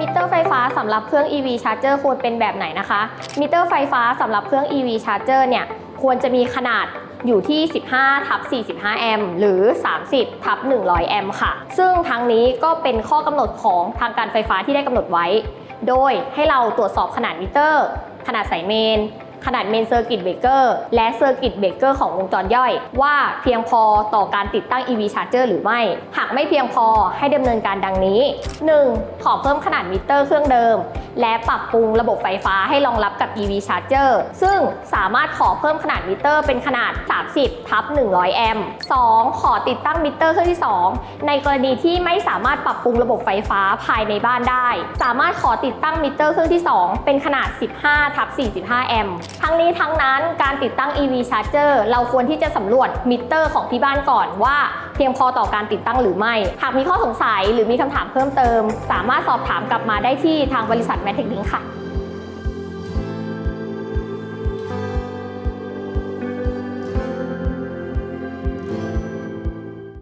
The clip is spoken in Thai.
มิเตอร์ไฟฟ้าสำหรับเครื่อง EV Charger ควรเป็นแบบไหนนะคะ มิเตอร์ไฟฟ้าสำหรับเครื่อง EV Charger เนี่ยควรจะมีขนาดอยู่ที่ 15 ทับ 45 แอมป์หรือ 30 ทับ 100 แอมป์ค่ะ ซึ่งทั้งนี้ก็เป็นข้อกำหนดของทางการไฟฟ้าที่ได้กำหนดไว้ โดยให้เราตรวจสอบขนาดมิเตอร์ ขนาดสายเมน ขนาดเมนเซอร์กิตเบรกเกอร์และเซอร์กิตเบรกเกอร์ของวงจรย่อย ว่าเพียงพอต่อการติดตั้ง EV Charger หรือไม่ หากไม่เพียงพอให้ดำเนินการดังนี้ 1. ขอเพิ่มขนาดมิเตอร์เครื่องเดิมและปรับปรุงระบบไฟฟ้าให้รองรับกับ EV Charger ซึ่งสามารถขอเพิ่มขนาดมิเตอร์เป็นขนาด 30 ทับ 100 แอมป์ 2. ขอติดตั้งมิเตอร์เครื่องที่ 2 ในกรณีที่ไม่สามารถปรับปรุงระบบไฟฟ้าภายในบ้านได้ สามารถขอติดตั้งมิเตอร์เครื่องที่ 2 เป็นขนาด 15ทับ45 แอมป์ ทั้งนี้ทั้งนั้นการติดตั้ง EV Charger เราควรที่จะสำรวจมิเตอร์ของที่บ้านก่อนว่าเพียงพอต่อการติดตั้งหรือไม่ หากมีข้อสงสัยหรือมีคำถามเพิ่มเติม สามารถสอบถามกลับมาได้ที่ทางบริษัทแมทเทคลิงค่ะ